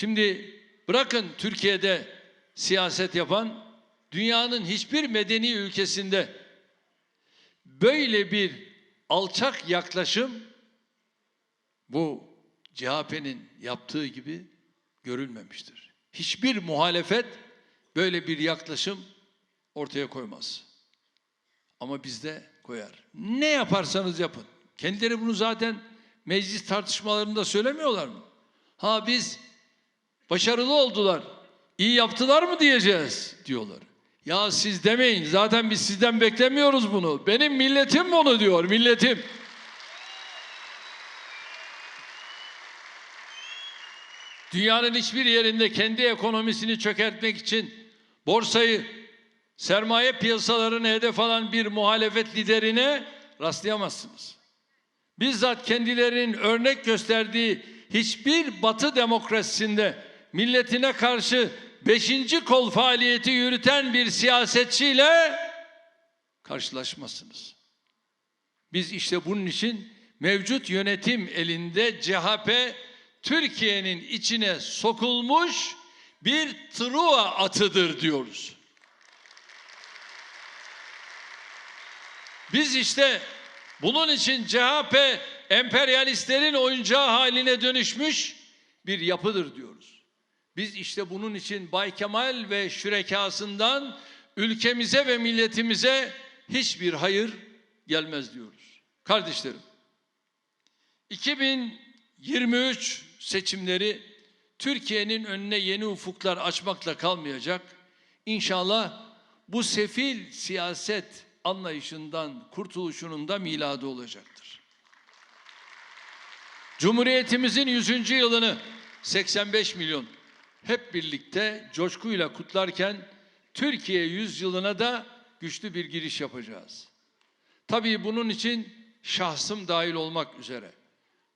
Şimdi bırakın Türkiye'de siyaset yapan dünyanın hiçbir medeni ülkesinde böyle bir alçak yaklaşım bu CHP'nin yaptığı gibi görülmemiştir. Hiçbir muhalefet böyle bir yaklaşım ortaya koymaz. Ama bizde koyar. Ne yaparsanız yapın. Kendileri bunu zaten meclis tartışmalarında söylemiyorlar mı? Ha biz başarılı oldular. iyi yaptılar mı diyeceğiz diyorlar. Ya siz demeyin. Zaten biz sizden beklemiyoruz bunu. Benim milletim bunu diyor. Milletim. Dünyanın hiçbir yerinde kendi ekonomisini çökertmek için borsayı, sermaye piyasalarını hedef alan bir muhalefet liderine rastlayamazsınız. Bizzat kendilerinin örnek gösterdiği hiçbir batı demokrasisinde milletine karşı beşinci kol faaliyeti yürüten bir siyasetçiyle karşılaşmazsınız. Biz işte bunun için mevcut yönetim elinde CHP Türkiye'nin içine sokulmuş bir Truva atıdır diyoruz. Biz işte bunun için CHP emperyalistlerin oyuncağı haline dönüşmüş bir yapıdır diyoruz. Biz işte bunun için Bay Kemal ve şürekasından ülkemize ve milletimize hiçbir hayır gelmez diyoruz. Kardeşlerim, 2023 seçimleri Türkiye'nin önüne yeni ufuklar açmakla kalmayacak. İnşallah bu sefil siyaset anlayışından kurtuluşunun da miladı olacaktır. Cumhuriyetimizin 100. yılını 85 milyon hep birlikte coşkuyla kutlarken Türkiye 100 yılına da güçlü bir giriş yapacağız. Tabii bunun için şahsım dahil olmak üzere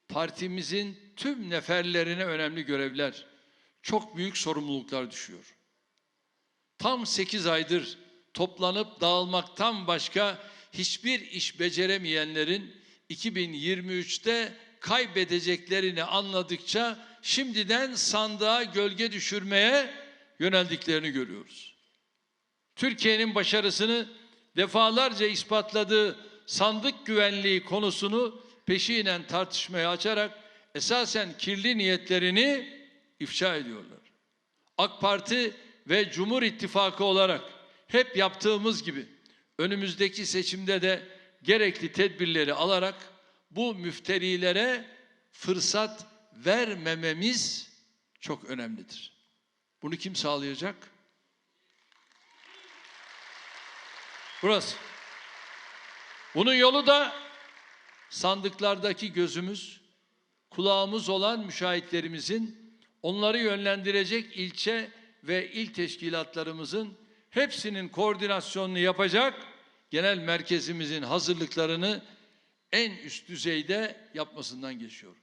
partimizin tüm neferlerine önemli görevler, çok büyük sorumluluklar düşüyor. Tam 8 aydır toplanıp dağılmaktan başka hiçbir iş beceremeyenlerin 2023'te kaybedeceklerini anladıkça şimdiden sandığa gölge düşürmeye yöneldiklerini görüyoruz. Türkiye'nin başarısını defalarca ispatladığı sandık güvenliği konusunu peşinen tartışmaya açarak esasen kirli niyetlerini ifşa ediyorlar. AK Parti ve Cumhur İttifakı olarak hep yaptığımız gibi önümüzdeki seçimde de gerekli tedbirleri alarak bu müfterilere fırsat vermememiz çok önemlidir. Bunu kim sağlayacak? Burası. Bunun yolu da sandıklardaki gözümüz, kulağımız olan müşahitlerimizin onları yönlendirecek ilçe ve il teşkilatlarımızın hepsinin koordinasyonunu yapacak genel merkezimizin hazırlıklarını en üst düzeyde yapmasından geçiyor.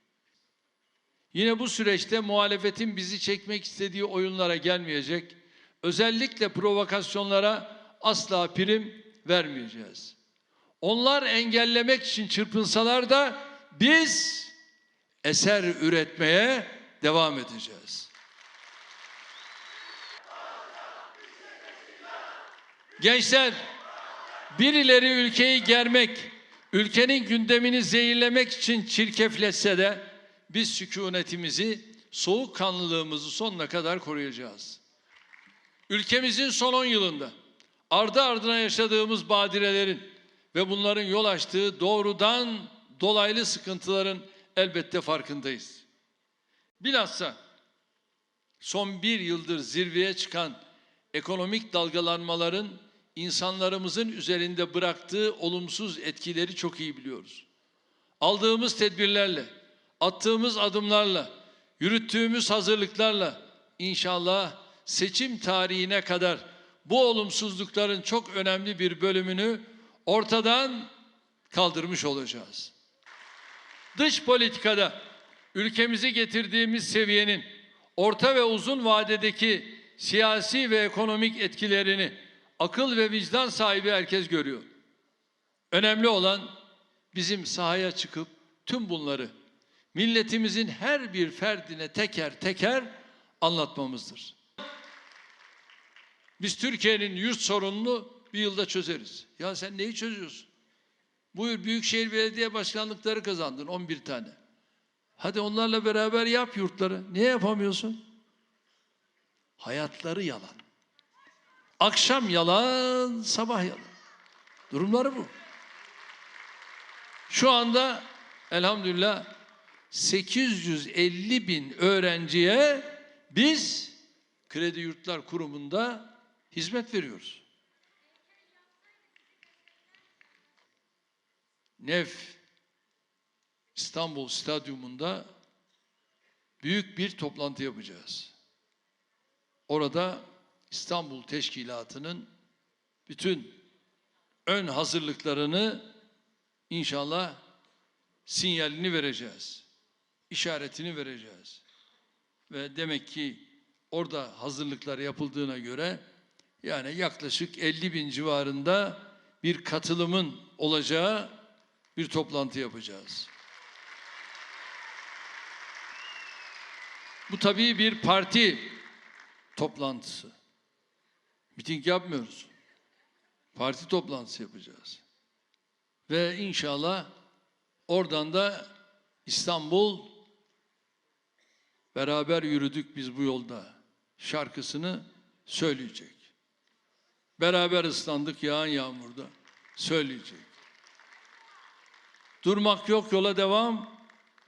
Yine bu süreçte muhalefetin bizi çekmek istediği oyunlara gelmeyecek, özellikle provokasyonlara asla prim vermeyeceğiz. Onlar engellemek için çırpınsalar da biz eser üretmeye devam edeceğiz. Gençler, birileri ülkeyi germek, ülkenin gündemini zehirlemek için çirkefletse de biz sükunetimizi, soğukkanlılığımızı sonuna kadar koruyacağız. Ülkemizin son 10 yılında ardı ardına yaşadığımız badirelerin ve bunların yol açtığı doğrudan dolaylı sıkıntıların elbette farkındayız. Bilhassa son bir yıldır zirveye çıkan ekonomik dalgalanmaların insanlarımızın üzerinde bıraktığı olumsuz etkileri çok iyi biliyoruz. Aldığımız tedbirlerle, attığımız adımlarla, yürüttüğümüz hazırlıklarla inşallah seçim tarihine kadar bu olumsuzlukların çok önemli bir bölümünü ortadan kaldırmış olacağız. Dış politikada ülkemizi getirdiğimiz seviyenin orta ve uzun vadedeki siyasi ve ekonomik etkilerini akıl ve vicdan sahibi herkes görüyor. Önemli olan bizim sahaya çıkıp tüm bunları milletimizin her bir ferdine teker teker anlatmamızdır. Biz Türkiye'nin yurt sorununu bir yılda çözeriz. Ya sen neyi çözüyorsun? Buyur Büyükşehir Belediye Başkanlıkları kazandın 11 tane. Hadi onlarla beraber yap yurtları. Niye yapamıyorsun? Hayatları yalan. Akşam yalan, sabah yalan. Durumları bu. Şu anda elhamdülillah 850 bin öğrenciye biz Kredi Yurtlar Kurumu'nda hizmet veriyoruz. Nef İstanbul Stadyumunda büyük bir toplantı yapacağız. Orada İstanbul Teşkilatı'nın bütün ön hazırlıklarını inşallah sinyalini vereceğiz. işaretini vereceğiz. Ve demek ki orada hazırlıklar yapıldığına göre yani yaklaşık 50 bin civarında bir katılımın olacağı bir toplantı yapacağız. Bu tabii bir parti toplantısı. Miting yapmıyoruz. Parti toplantısı yapacağız. Ve inşallah oradan da İstanbul beraber yürüdük biz bu yolda şarkısını söyleyecek. Beraber ıslandık yağan yağmurda söyleyecek. Durmak yok yola devam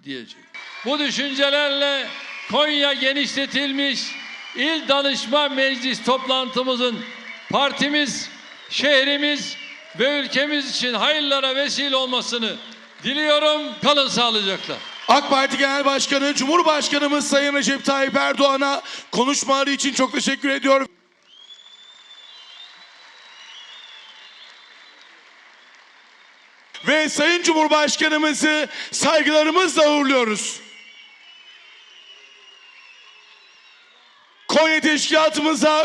diyecek. Bu düşüncelerle Konya genişletilmiş İl Danışma Meclis toplantımızın partimiz, şehrimiz ve ülkemiz için hayırlara vesile olmasını diliyorum. Kalın sağlıcakla. AK Parti Genel Başkanı Cumhurbaşkanımız Sayın Recep Tayyip Erdoğan'a konuşmaları için çok teşekkür ediyorum. Ve Sayın Cumhurbaşkanımızı saygılarımızla uğurluyoruz. Konya Teşkilatımıza